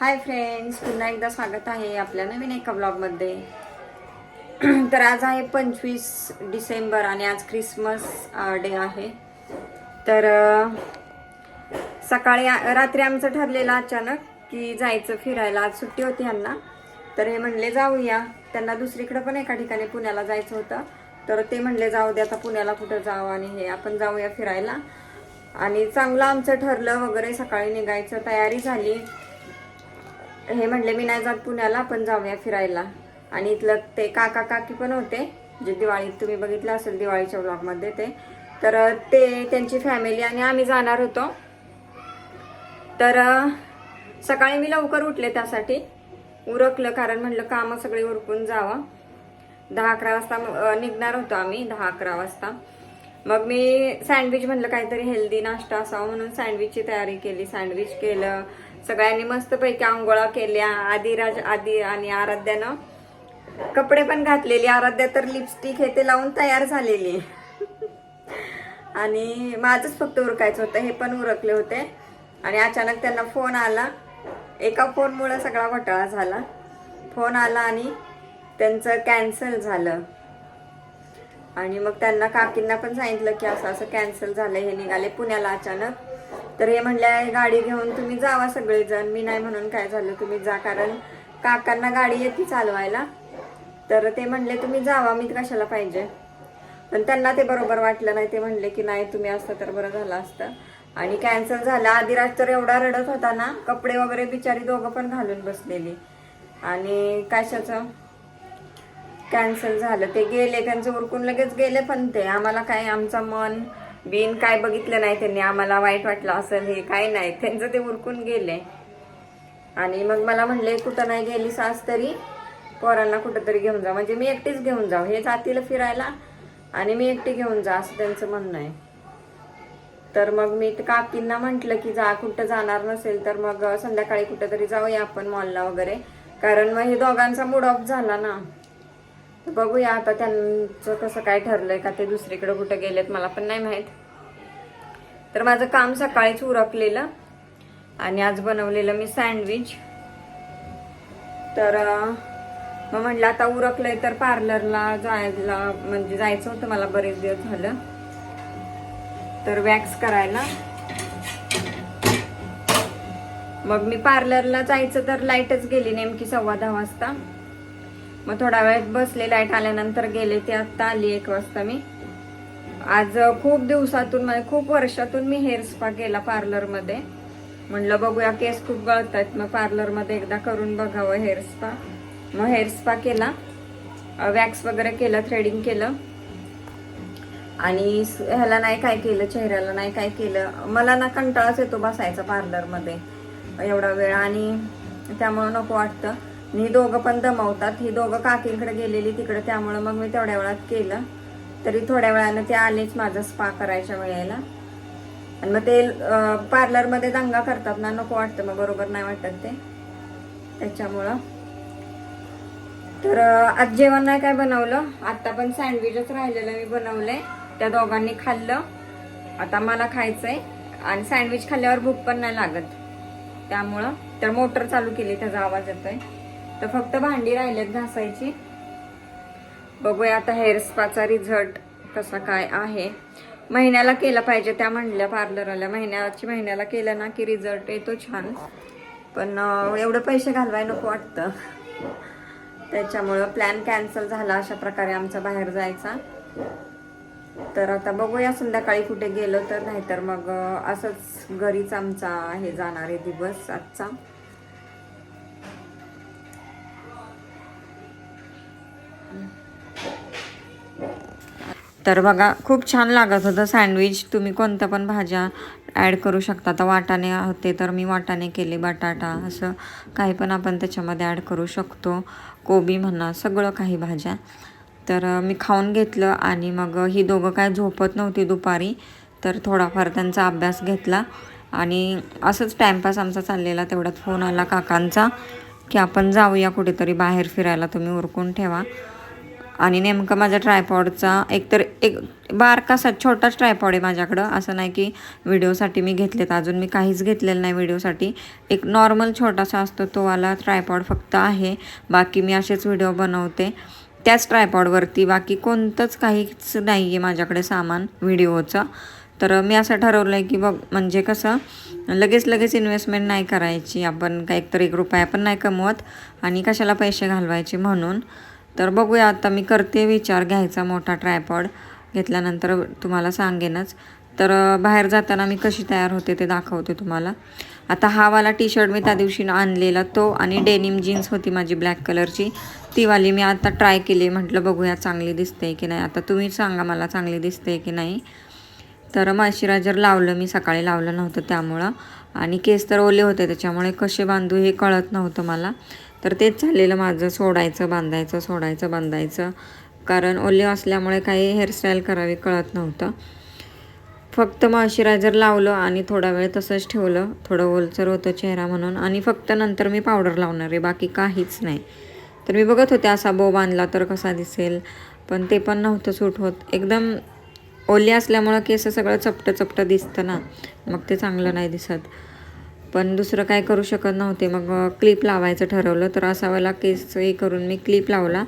Hi friends पुन्हा एकदा स्वागत आहे आपल्या नवीन एका ब्लॉगमध्ये तर आज आहे पंचवीस डिसेंबर आणि आज क्रिसमस डे आहे. तर सकाळी रात्री आमचं ठरलेलं अचानक की जायचं फिरायला. आज सुट्टी होती ह्यांना तर हे म्हणले जाऊया. त्यांना दुसरीकडं पण एका ठिकाणी पुण्याला जायचं होतं. तर ते म्हणले जाऊ दे आता पुण्याला कुठं जाऊ आणि हे आपण जाऊया फिरायला. आणि चांगलं आमचं ठरलं वगैरे सकाळी निघायचं. तयारी झाली. हे म्हणले मी नाही जात पुण्याला पण जाऊया फिरायला. आणि इथलं ते काका काकी पण होते जे दिवाळीत तुम्ही बघितलं असेल दिवाळीच्या ब्लॉगमध्ये ते. तर ते त्यांची फॅमिली आणि आम्ही जाणार होतो. तर सकाळी मी लवकर उठले त्यासाठी. उरकलं कारण म्हटलं कामं सगळी उरकून जावं. दहा अकरा वाजता निघणार होतो आम्ही दहा अकरा वाजता. मग मी सँडविच म्हणलं काहीतरी हेल्दी नाश्ता असावा म्हणून सँडविचची तयारी केली. सँडविच केलं सगळ्यांनी मस्तपैकी आंघोळा केल्या. आदिराज आदी आणि आराध्यानं कपडे पण घातलेली. आराध्या तर लिपस्टिक हे ते लावून तयार झालेली. आणि माझंच फक्त उरकायचं होतं. हे पण उरकले होते. आणि अचानक त्यांना फोन आला. एका फोनमुळं सगळा घोटाळा झाला. फोन आला आणि त्यांचं कॅन्सल झालं. आणि मग त्यांना काकींना पण सांगितलं की असं असं कॅन्सल झालं. हे निघाले पुण्याला अचानक. तर हे म्हणले गाडी घेऊन तुम्ही जावा सगळेजण. मी नाही म्हणून काय झालं तुम्ही जा. कारण काकांना गाडी येते चालवायला. तर ते म्हणले तुम्ही जावा मी कशाला पाहिजे? पण त्यांना ते बरोबर वाटलं नाही. ते म्हणले की नाही तुम्ही असतं तर बरं झालं असतं. आणि कॅन्सल झालं. आदिराज तर एवढा रडत होता ना कपडे वगैरे बिचारी दोघं पण घालून बसलेली. आणि कशाचं? कॅन्सल झालं. ते गेले त्यांचं उरकून लगेच गेले पण ते. आम्हाला काय आमचं मन बिन काय बघितलं नाही त्यांनी. आम्हाला वाईट वाटलं असेल हे काय नाही. त्यांचं ते उरकून गेले आणि मग मला म्हणले कुठं नाही गेली सास तरी पोरांना कुठं तरी घेऊन जा. म्हणजे मी एकटीच घेऊन जाऊ. हे जातील फिरायला आणि मी एकटी घेऊन जा असं त्यांचं म्हणणं आहे. तर मग मी ते काकींना म्हटलं की जा कुठं जाणार नसेल तर मग संध्याकाळी कुठं तरी जाऊया आपण मॉलला वगैरे. कारण मग हे दोघांचा मूड ऑफ झाला ना. बघूया आता त्यांचं कसं काय ठरलंय का ते दुसरीकडे कुठं गेलेत मला पण नाही माहीत. तर माझं काम सकाळीच उरकलेलं आणि आज बनवलेलं मी सँडविच. तर मग म्हटलं आता उरकलंय तर पार्लरला जायला म्हणजे जायचं होतं मला बरेच दिवस झालं. तर वॅक्स करायला. मग मी पार्लरला जायचं तर लाईटच गेली नेमकी सव्वा दहा वाजता. मग थोडा वेळ बसले लाइट आल्यानंतर गेले ते आत्ता आली एक वाजता मी. आज खूप दिवसातून म्हणजे खूप वर्षातून मी हेअर स्पा केला पार्लरमध्ये. म्हणलं बघूया केस खूप गळत आहेत. मग पार्लरमध्ये एकदा करून बघावं हेअर स्पा. मग हेअर स्पा केला. वॅक्स वगैरे केलं थ्रेडिंग केलं. आणि ह्याला नाही काय केलं चेहऱ्याला नाही काय केलं. मला ना कंटाळाच येतो बसायचा पार्लरमध्ये. एवढा वेळ. आणि त्यामुळं नको वाटतं. मी दोघं पण दमवतात. ही दोघं काकींकडे गेलेली तिकडे. त्यामुळं मग मी तेवढ्या वेळात केलं. तरी थोड्या वेळानं ते आलेच माझं स्पा करायच्या वेळेला. आणि मग ते पार्लरमध्ये दंगा करतात ना नको वाटतं मग बरोबर नाही वाटत ते. त्याच्यामुळं. तर आज जेवण नाही काय बनवलं? आता पण सँडविचच राहिलेलं मी बनवलंय. त्या दोघांनी खाल्लं. आता मला खायचंय. आणि सँडविच खाल्ल्यावर भूक पण नाही लागत. त्यामुळं. तर मोटर चालू केली त्याचा आवाज येतोय. तर फक्त भांडी राहिलेत घासायची. बघूया आता हेअर स्पाचा रिझल्ट कसा काय आहे. महिन्याला केलं पाहिजे त्या म्हणल्या पार्लरवाल्या. महिन्याची महिन्याला केलं ना की रिझल्ट येतो छान. पण एवढं पैसे घालवाय नको वाटतं. त्याच्यामुळं प्लॅन कॅन्सल झाला अशा प्रकारे आमचा बाहेर जायचा. तर आता बघूया संध्याकाळी कुठे गेलो तर नाहीतर मग असंच घरीच आमचा हे जाणार आहे दिवस आजचा. तर बघा खूप छान लागत होतं सँडविच. तुम्ही कोणत्या पण भाज्या ॲड करू शकता. आता वाटाणे होते तर मी वाटाणे केले बटाटा असं काही पण आपण त्याच्यामध्ये ॲड करू शकतो. कोबी म्हणा सगळं काही भाज्या. तर मी खाऊन घेतलं आणि मग ही दोघं काय झोपत नव्हती दुपारी. तर थोडाफार त्यांचा अभ्यास घेतला आणि असंच टाईमपास आमचा चाललेला तेवढ्यात फोन आला काकांचा की आपण जाऊया कुठेतरी बाहेर फिरायला तुम्ही उरकून ठेवा. आणि नेमकं माझा ट्रायपॉडचा एकतर एक बारकासा छोटाच ट्रायपॉड आहे माझ्याकडं. असं नाही की व्हिडिओसाठी मी घेतलेत. अजून मी काहीच घेतलेलं नाही व्हिडिओसाठी एक नॉर्मल छोटासा असतो तो वाला ट्रायपॉड फक्त आहे. बाकी मी असेच व्हिडिओ बनवते. त्याच ट्रायपॉडवरती बाकी कोणतंच काहीच नाही आहे माझ्याकडे सामान व्हिडिओचं तर मी असं ठरवलं आहे की बघ म्हणजे कसं लगेच लगेच इन्व्हेस्टमेंट नाही करायची. आपण काही एकतर एक रुपया पण नाही कमवत आणि कशाला पैसे घालवायचे म्हणून. तर बघूया आता मी करते विचार घ्यायचा मोठा ट्रायपॉड घेतल्यानंतर तुम्हाला सांगेनच. तर बाहेर जाताना मी कशी तयार होते ते दाखवते तुम्हाला. आता हा वाला टी शर्ट मी त्या दिवशी आणलेला तो आणि डेनिम जीन्स होती माझी ब्लॅक कलरची ती वाली मी आता ट्राय केली म्हटलं बघूया चांगली दिसते की नाही. आता तुम्ही सांगा मला चांगली दिसते की नाही. तर मॉइश्चरायझर लावलं मी सकाळी लावलं नव्हतं त्यामुळं. आणि केस तर ओले होते त्याच्यामुळे कसे बांधू हे कळत नव्हतं मला. तर तेच चाललेलं माझं. सोडायचं बांधायचं सोडायचं बांधायचं. कारण ओले असल्यामुळे काही हेअरस्टाईल करावी कळत नव्हतं. फक्त मॉइश्चरायझर लावलं आणि थोडा वेळ तसंच ठेवलं. थोडं ओलसर होतं चेहरा म्हणून. आणि फक्त नंतर मी पावडर लावणार आहे. बाकी काहीच नाही. तर मी बघत होते असा बो बांधला तर कसा दिसेल. पण ते पण नव्हतं सूट होत. एकदम ओले असल्यामुळं केस सगळं चपटं चपटं दिसतं ना. मग ते चांगलं नाही दिसत. पण दुसरं काय करू शकत नव्हते. मग क्लिप लावायचं ठरवलं. तर असावाला केस हे करून मी क्लिप लावला.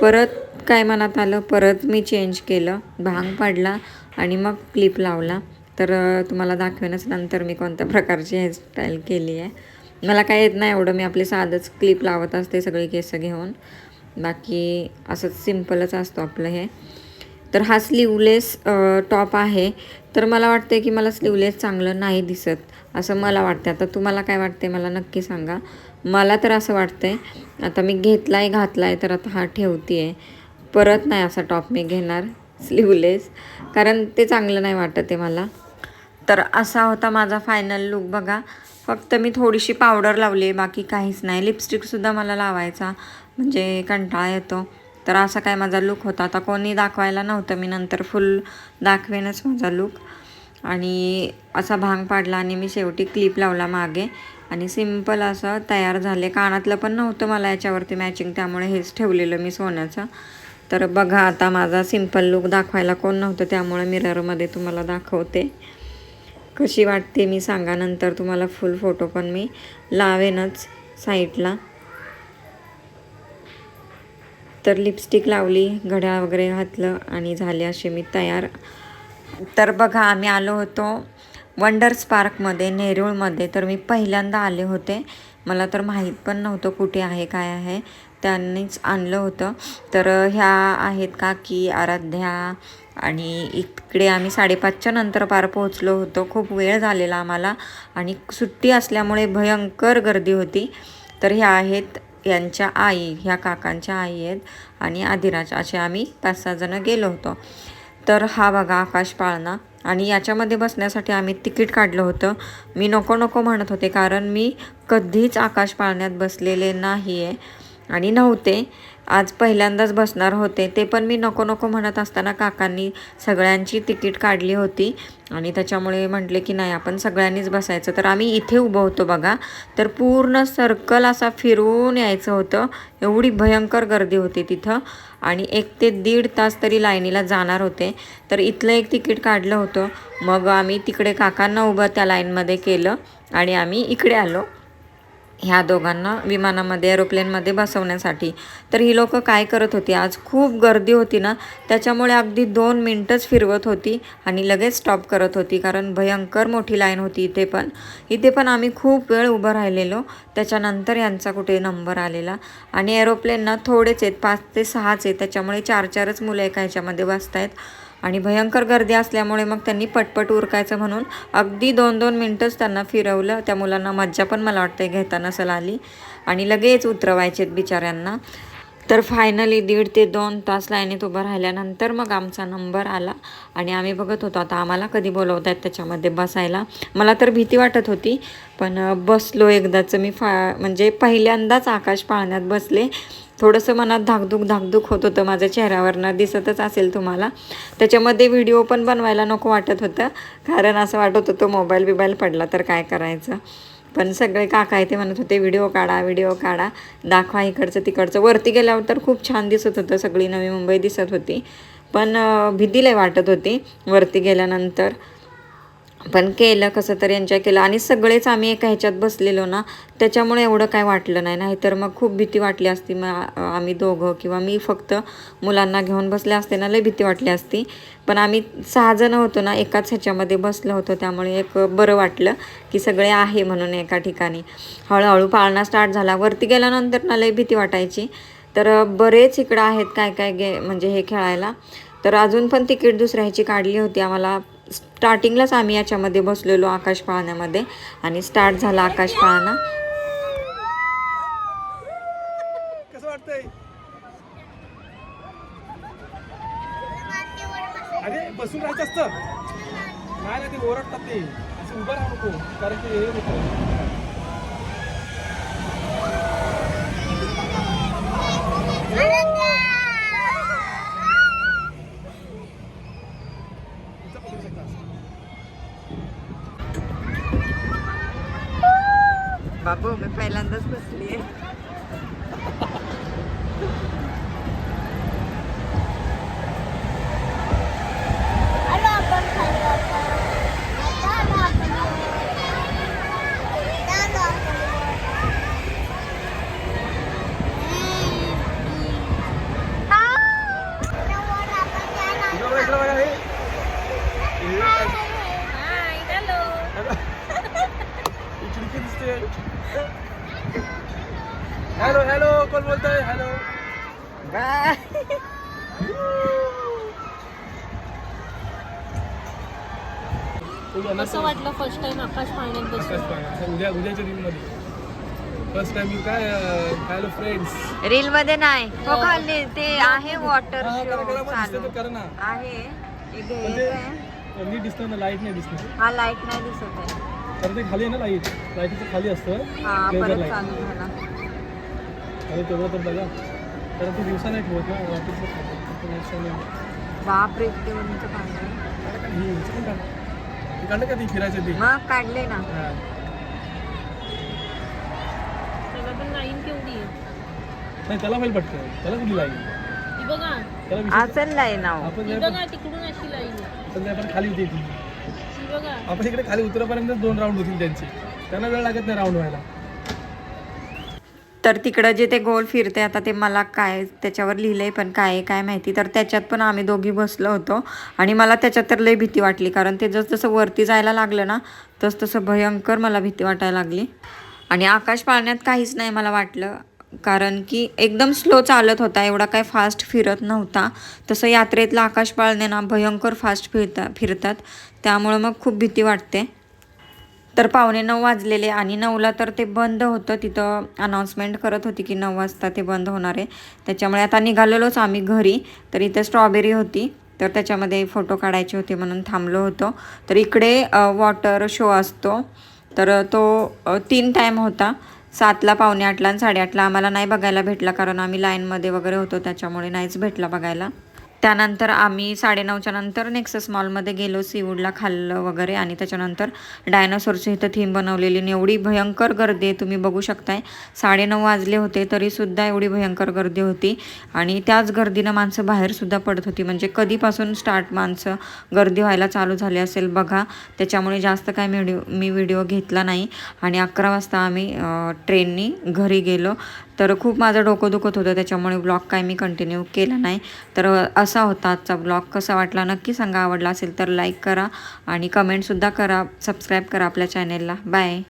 परत काय मनात आलं? परत मी चेंज केलं. भांग पाडला आणि मग क्लिप लावला. तर तुम्हाला दाखवेनच नंतर मी कोणत्या प्रकारची हेअरस्टाईल केली आहे. मला काय येत नाही एवढं. मी आपले साधंच क्लिप लावत असते सगळी केस घेऊन. बाकी असंच सिम्पलच असतो आपलं हे. तर हा स्लीवलेस टॉप आहे. तर मला वाटते की मला स्लीवलेस चांगलं नाही दिसत असं मला वाटतं आता तुम्हाला काय वाटते मला नक्की सांगा. मला तर असं वाटतंय आता मी घेतला आहे घातला आहे तर आता हा ठेवते आहे परत नाही असा टॉप मी घेणार स्लीवलेस कारण ते चांगलं नाही वाटत आहे मला. तर असा होता माझा फायनल लुक बघा. फक्त मी थोडीशी पावडर लावली आहे बाकी काहीच नाही. लिपस्टिकसुद्धा मला लावायचा म्हणजे कंटाळा येतो. तर असा काय माझा लुक होता. आता कोणी दाखवायला नव्हतं. मी नंतर फुल दाखवेनच माझा लुक आणि असा भांग पाडला आणि मी शेवटी क्लिप लावला मागे. आणि सिंपल असं तयार झाले. कानातलं पण नव्हतं मला याच्यावरती मॅचिंग त्यामुळे हेच ठेवलेलं मी सोन्याचं. तर बघा आता माझा सिंपल लुक दाखवायला कोण नव्हतं. त्यामुळे मिररमध्ये तुम्हाला दाखवते. कशी वाटते मी सांगा. नंतर तुम्हाला फुल फोटो पण मी लावेनच साईडला तर लिपस्टिक लावली घड्याळ वगैरे घातलं आणि झाले असे मी तयार. तर बघा आम्ही आलो होतो वंडर्स पार्कमध्ये नेरूळमध्ये तर मी पहिल्यांदा आले होते. मला तर माहीत पण नव्हतं कुठे आहे काय आहे. त्यांनीच आणलं होतं. तर ह्या आहेत का की आराध्या आणि इकडे आम्ही साडेपाचच्या नंतर पार पोहोचलो होतो. खूप वेळ झालेला आम्हाला आणि सुट्टी असल्यामुळे भयंकर गर्दी होती. तर ह्या आहेत यांच्या आई ह्या काकांच्या आई आहेत आणि आदिराज असे आम्ही पाच सहा जणं गेलो होतो. तर हा बघा आकाश पाळणा. आणि याच्यामध्ये बसण्यासाठी आम्ही तिकीट काढलं होतं. मी नको नको म्हणत होते कारण मी कधीच आकाश पाळण्यात बसलेले नाही आहे आणि नव्हते. आज पहिल्यांदाच बसणार होते. ते पण मी नको नको म्हणत असताना काकांनी सगळ्यांची तिकीट काढली होती. आणि त्याच्यामुळे म्हटले की नाही आपण सगळ्यांनीच बसायचं. तर आम्ही इथे उभं होतो बघा. तर पूर्ण सर्कल असा फिरून यायचं होतं. एवढी भयंकर गर्दी होती तिथं. आणि एक ते दीड तास तरी लाईनीला जाणार होते. तर इथलं एक तिकीट काढलं होतं. मग आम्ही तिकडे काकांना उभं त्या लाईनमध्ये केलं. आणि आम्ही इकडे आलो. ह्या दोघांना विमानामध्ये एरोप्लेनमध्ये बसवण्यासाठी. तर ही लोकं काय करत होती? आज खूप गर्दी होती ना? त्याच्यामुळे अगदी दोन मिनटंच फिरवत होती आणि लगेच स्टॉप करत होती कारण भयंकर मोठी लाईन होती इथे पण. इथे पण आम्ही खूप वेळ उभं राहिलेलो. त्याच्यानंतर यांचा कुठे नंबर आलेला. आणि एरोप्लेनना थोडेच आहेत पाच ते सहाच आहेत. त्याच्यामुळे चार चारच मुलं एका ह्याच्यामध्ये बसत आहेत आणि भयंकर गर्दी असल्यामुळे मग त्यांनी पटपट उरकायचं म्हणून अगदी दोन दोन मिनटंच त्यांना फिरवलं. त्या मुलांना मज्जा पण मला वाटते घेताना सल आली. आणि लगेच उतरवायचेत बिचाऱ्यांना. तर फायनली दीड ते दोन तास लाईनीत उभं राहिल्यानंतर मग आमचा नंबर आला. आणि आम्ही बघत होतो आता आम्हाला कधी बोलवत आहेत त्याच्यामध्ये बसायला. मला तर भीती वाटत होती पण बसलो एकदाचं. मी फा म्हणजे पहिल्यांदाच आकाश पाळण्यात बसले. थोडंसं मनात धाकधूक धाकधूक होत होतं. माझ्या चेहऱ्यावरनं दिसतच असेल तुम्हाला. त्याच्यामध्ये व्हिडिओ पण बनवायला नको वाटत होतं. कारण असं वाटत होतं मोबाईल बिबाईल पडला तर काय करायचं? पण सगळे काका आहे ते म्हणत होते व्हिडिओ काढा व्हिडिओ काढा. दाखवा इकडचं तिकडचं. वरती गेल्यावर तर खूप छान दिसत होतं. सगळी नवी मुंबई दिसत होती. पण भीतीला भीती लय वाटत होती. वरती गेल्यानंतर पण केलं कसं तरी एन्जॉय केलं. आणि सगळेच आम्ही एका ह्याच्यात बसलेलो ना त्याच्यामुळे एवढं काय वाटलं नाही. नाहीतर मग खूप भीती वाटली असती मग आम्ही दोघं किंवा मी फक्त मुलांना घेऊन बसले असते ना लय भीती वाटली असती. पण आम्ही सहाजणं होतो ना एकाच ह्याच्यामध्ये बसलो होतो. त्यामुळे एक बरं वाटलं की सगळे आहे म्हणून एका ठिकाणी. हळूहळू पाळणा स्टार्ट झाला. वरती गेल्यानंतर ना लई भीती वाटायची. तर बरेच इकडं आहेत काय काय गे म्हणजे हे खेळायला. तर अजून पण तिकीट दुसऱ्या ह्याची काढली होती आम्हाला. स्टार्टिंगलाच आम्ही याच्यामध्ये बसलेलो आकाश पाहण्यामध्ये. आणि स्टार्ट झाला आकाश पाहणं. अरे बसून राहायचं असतं. नाही ना ते ओरडतात ते. असं उभं राहू नको कारण की हे होतं. बाबू मी पहिल्यांदाच बसली आहे बघा, इकडं बघा, हे. हे. ही खिडकी दिसते हॅलो हॅलो कोण बोलतोय? हॅलो कसं वाटलं फर्स्ट टाइम आकाश पाळण्यात बसून? उद्या उद्याच्या दिनमध्ये फर्स्ट टाइम मी काय काय फ्रेंड्स रील मध्ये नाही. हो खाली ते आहे वॉटर आहे. हे हे? नीट दिसतं ना लाइट नाही दिसणार हा लाइट नाही दिसत आहे. तर ते खाली आहे ना लाइट लाईटीचं खाली असतं हा. चालू झाला अरे तेवढं तर बघा कारण ते दिवसा नाही ठेवत ना रात्रीचं खातं. ते दिवसा नाही. बाप रे किती उंच पाणी काढा का? ही उंच पण काढा. ती काढलं का ती फिरायचं ती काढले ना हा. त्याला पण लाईन केवढी आहे नाही त्याला होईल पटकन त्याला कुठली लाईन असेल लाईन. आपण तिकडून अशी लाईन आपण खाली होती आपण इकडे खाली उतरपर्यंत दोन राऊंड होतील त्यांचे. त्यांना वेळ लागत नाही राऊंड व्हायला. तर तिकडं जे ते गोल फिरते आता ते मला काय त्याच्यावर लिहिलंय पण काय आहे काय माहिती. तर त्याच्यात पण आम्ही दोघी बसलो होतो. आणि मला त्याच्यात तर लई भीती वाटली कारण ते जसं जसं वरती जायला लागलं ना तस तसं भयंकर मला भीती वाटायला लागली. आणि आकाश पाळण्यात काहीच नाही मला वाटलं. कारण की एकदम स्लो चालत होता एवढा काय फास्ट फिरत नव्हता. तसं यात्रेतला आकाश पाळणे ना भयंकर फास्ट फिरता फिरतात. त्यामुळं मग खूप भीती वाटते. तर पावणे नऊ वाजलेले आणि नऊला तर ते बंद होतं. तिथं अनाऊन्समेंट करत होती की नऊ वाजता ते बंद होणार आहे. त्याच्यामुळे आता निघालेलोच आम्ही घरी. तर इथं स्ट्रॉबेरी होती. तर त्याच्यामध्ये फोटो काढायचे होते म्हणून थांबलो होतो. तर इकडे वॉटर शो असतो. तर तो तीन टाईम होता. सातला पावणे आठला आणि साडेआठला आम्हाला नाही बघायला भेटला कारण आम्ही लाईनमध्ये वगैरे होतो त्याच्यामुळे नाहीच भेटला बघायला. त्यानंतर आम्ही साडेनऊच्या नंतर नेक्सस मॉलमध्ये गेलो सीवूडला खाल्लं वगैरे आणि त्याच्यानंतर डायनासोरची इथं थीम बनवलेली आणि एवढी भयंकर गर्दी आहे तुम्ही बघू शकताय. साडेनऊ वाजले होते तरीसुद्धा एवढी भयंकर गर्दी होती आणि त्याच गर्दीनं माणसं बाहेरसुद्धा पडत होती. म्हणजे कधीपासून स्टार्ट माणसं गर्दी व्हायला चालू झाली असेल बघा. त्याच्यामुळे जास्त काय व्हिडिओ मी व्हिडिओ घेतला नाही. आणि अकरा वाजता आम्ही ट्रेननी घरी गेलो. तर खूप माझं डोकं दुखत होतं त्याच्यामुळे ब्लॉग काय मी कंटिन्यू केला नाही. तर असा होता आजचा ब्लॉग कसा वाटला नक्की सांगा. आवडला असेल तर लाईक करा आणि कमेंटसुद्धा करा. सबस्क्राईब करा आपल्या चॅनेलला बाय